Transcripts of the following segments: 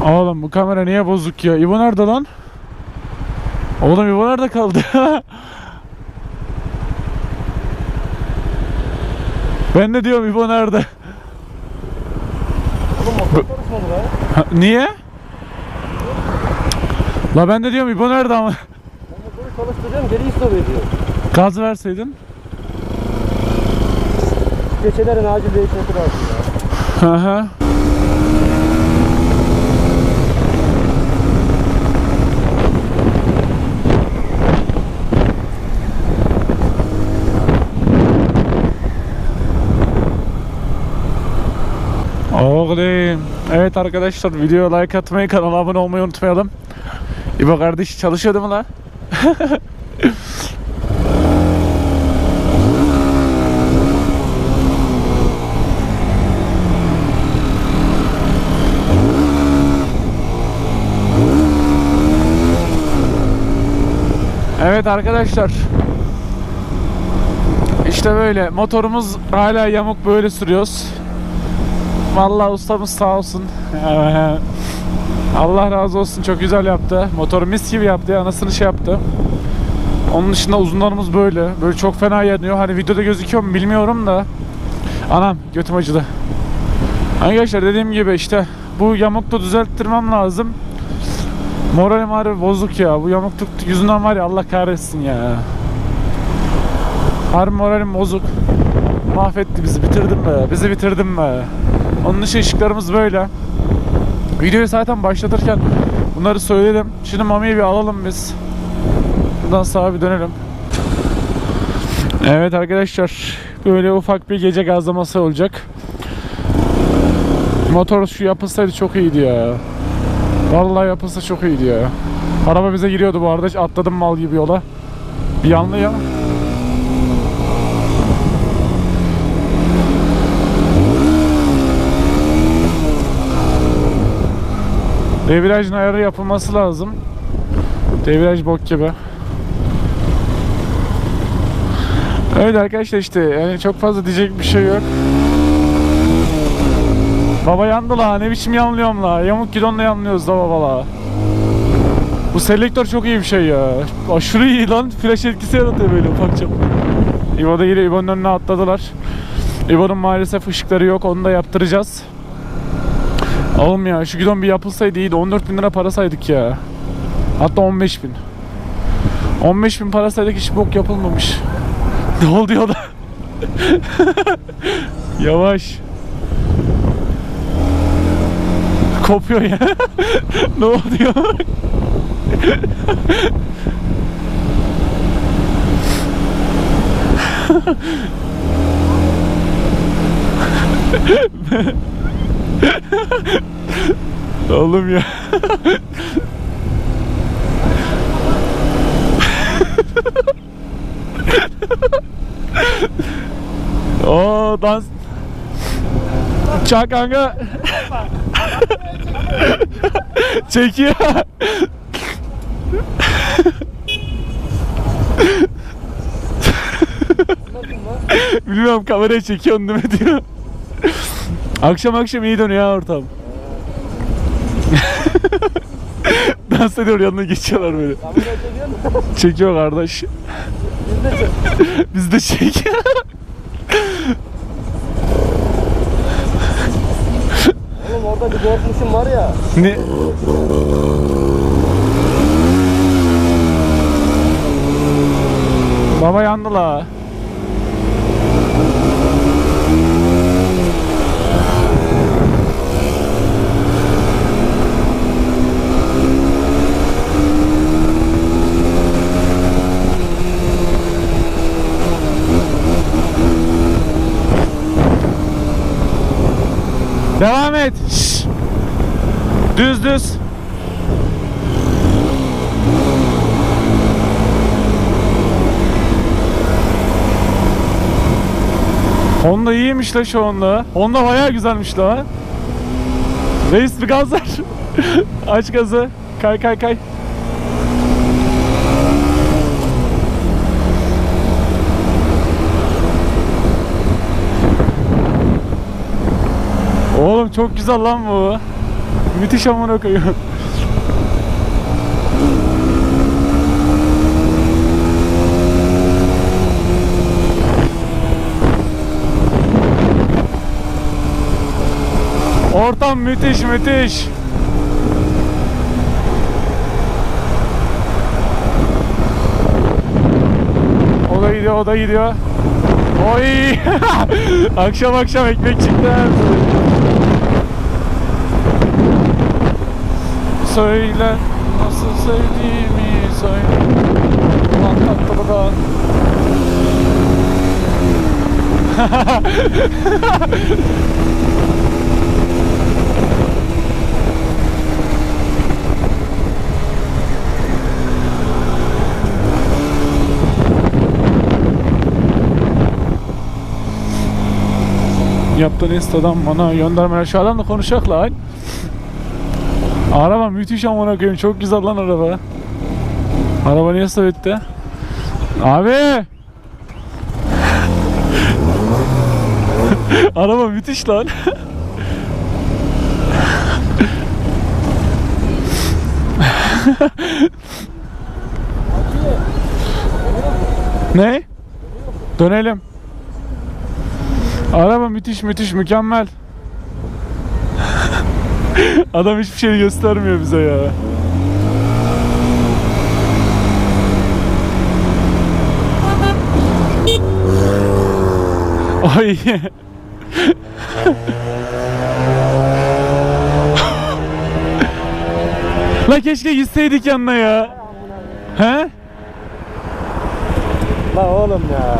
Oğlum bu kamera niye bozuk ya? İbo nerede lan? Oğlum İbo nerede kaldı? ben de diyorum İbo nerede? Oğlum. Ha, niye? La ben de diyorum İbo nerede ama? Ben motoru çalıştıracağım geri istop ediyor. Gaz verseydin. Keçelerin acil değişmesi lazım ya. Hı hı. Oğlum. Evet arkadaşlar videoya like atmayı kanala abone olmayı unutmayalım. İbo kardeş çalışıyordu mu la? Evet arkadaşlar. İşte böyle motorumuz hala yamuk böyle sürüyoruz. Vallahi ustamız sağ olsun. Ee, Allah razı olsun çok güzel yaptı. Motoru mis gibi yaptı ya anasını şey yaptı. Onun dışında uzunlarımız böyle. Böyle çok fena yanıyor. Hani videoda gözüküyor mu bilmiyorum da. Anam götüm acıdı. Arkadaşlar dediğim gibi işte bu yamukta düzelttirmem lazım. Moralim harbi bozuk ya. Bu yamukluk yüzünden var ya Allah kahretsin ya. Harbi moralim bozuk. Mahvetti bizi. Bitirdim be. Bizi bitirdim be. Onun dışı ışıklarımız böyle. Videoyu zaten başlatırken bunları söyledim. Şimdi Mami'yi bir alalım biz. Buradan sağa bir dönelim. Evet arkadaşlar. Böyle ufak bir gece gazlaması olacak. Motor şu yapılsaydı çok iyiydi ya. Vallahi yapılsa çok iyiydi ya. Araba bize giriyordu bu arada. Atladım mal gibi yola. Bir yanlı ya. Debriyajın ayarı yapılması lazım. Debriyaj bok gibi. Evet arkadaşlar işte yani çok fazla diyecek bir şey yok. Baba yandı la ne biçim yanlıyorum la yamuk gidonla yanlıyoruz da baba la Bu selektör çok iyi bir şey ya Aşırı iyi lan flash etkisi yaratıyor böyle ufak çapı İbo'da yine İbo'nun önüne atladılar İbo'nun maalesef ışıkları yok onu da yaptıracağız Oğlum ya şu gidon bir yapılsaydı iyiydi. 14 bin lira para saydık ya. Hatta 15 bin. 15 bin para saydık hiç bok yapılmamış. Ne oldu ya da? Yavaş. Kopuyor ya. ne oluyor? Oğlum ya. Oo dans. Çak kanka. Çekiyor. Bilmiyorum kameraya çekiyorsun değil mi diyor. Akşam akşam iyi dönüyor ha ortam. Dans ediyor yanına geçiyorlar böyle. Çekiyor kardeş. Biz de çek. Oğlum orada bir korkmuşum var ya. ne? Baba yandı la. Devam et. Şşş. Düz düz. Honda iyiymiş la şu Honda. Honda bayağı güzelmiş la. Reis bir gaz ver. Aç gazı. Kay kay kay. Oğlum çok güzel lan bu. Müthiş amına koyayım. Ortam müthiş müthiş. O da gidiyor, o da gidiyor. Oy! akşam akşam ekmek çıktı. Söyle nasıl sevdiğimi söyle. Ulan Yaptığın Insta'dan bana göndermeler. Şu adamla konuşacak lan. Araba müthiş amına koyayım. Çok güzel lan araba. Araba niye sövetti? Abi! araba müthiş lan. ne? Dönelim. Araba müthiş müthiş mükemmel. Adam hiçbir şey göstermiyor bize ya. Ay. La keşke gitseydik yanına ya. He? La oğlum ya.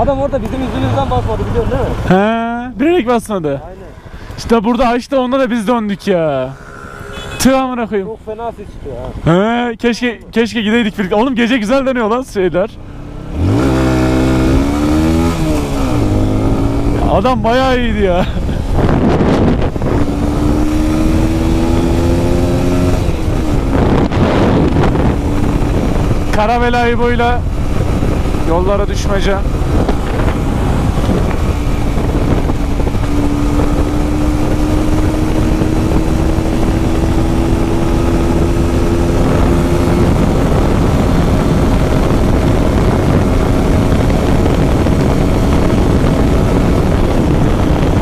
Adam orada bizim yüzümüzden basmadı biliyorsun değil mi? He? Bilerek basmadı. Aynen. İşte burada açtı onda da biz döndük ya. Tüh amına koyayım. Çok fena ses çıkıyor ha. He, keşke keşke gideydik birlikte. Oğlum gece güzel dönüyor lan şeyler. Adam bayağı iyiydi ya. Karavela boyla yollara düşmece.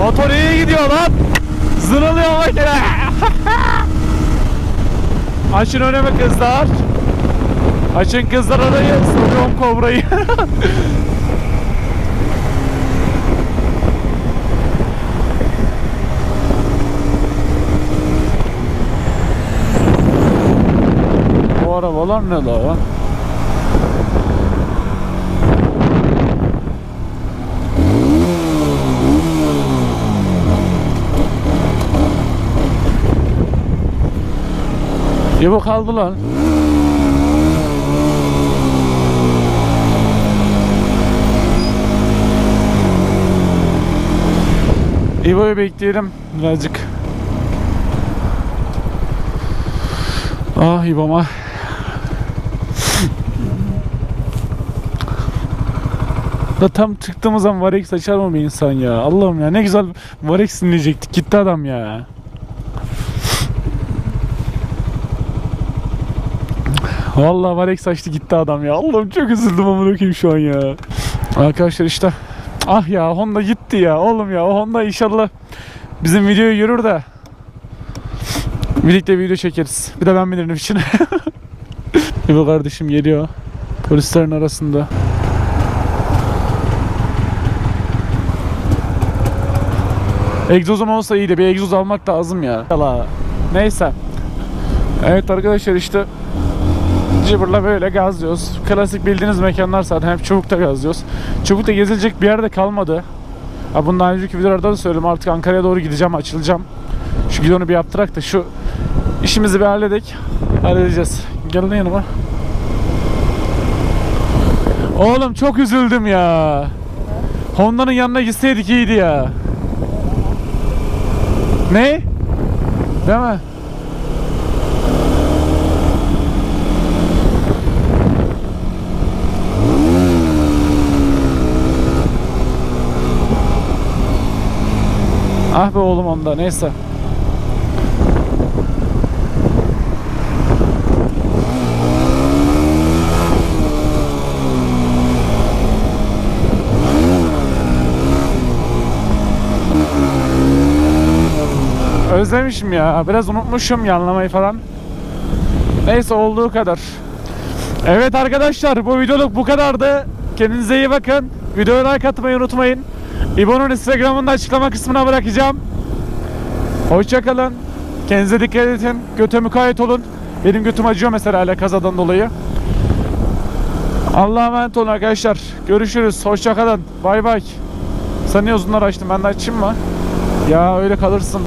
Motor gidiyor lan. Zırılıyor makine. Açın önüme kızlar. Açın kızlar arayı. Soruyorum kobrayı. arabalar ne la? İbo kaldı lan. İbo'yu bekleyelim birazcık. Ah İbo'ma. Da tam çıktığımız zaman Varex açar mı bir insan ya? Allah'ım ya ne güzel Varex dinleyecektik. Gitti adam ya. Vallahi Varex açtı gitti adam ya. Allah'ım çok üzüldüm amına koyayım şu an ya. Arkadaşlar işte ah ya Honda gitti ya. Oğlum ya o Honda inşallah bizim videoyu görür de birlikte video çekeriz. Bir de ben bilirim için. İbo kardeşim geliyor. Polislerin arasında. Egzozum olsa iyiydi. Bir egzoz almak lazım ya. Yala. Neyse. Evet arkadaşlar işte Cıbırla böyle gazlıyoruz. Klasik bildiğiniz mekanlar zaten hep Çubuk'ta gazlıyoruz. Çubuk'ta gezilecek bir yerde kalmadı. Ha bunu daha önceki videolarda da söyledim artık Ankara'ya doğru gideceğim açılacağım. Şu gidonu bir yaptırak da şu işimizi bir halledek. Halledeceğiz. Gelin yanıma. Oğlum çok üzüldüm ya. Honda'nın yanına gitseydik iyiydi ya. Ne? Değil mi? Ah be oğlum onda neyse. Özlemişim ya. Biraz unutmuşum yanlamayı falan. Neyse olduğu kadar. Evet arkadaşlar bu videoluk bu kadardı. Kendinize iyi bakın. Videoya like atmayı unutmayın. İbo'nun Instagram'ını da açıklama kısmına bırakacağım. Hoşçakalın. Kendinize dikkat edin. Göte mukayyet olun. Benim götüm acıyor mesela hala kazadan dolayı. Allah'a emanet olun arkadaşlar. Görüşürüz. Hoşçakalın. Bay bay. Sen niye uzunlar açtın? Ben de açayım mı? Ya öyle kalırsın.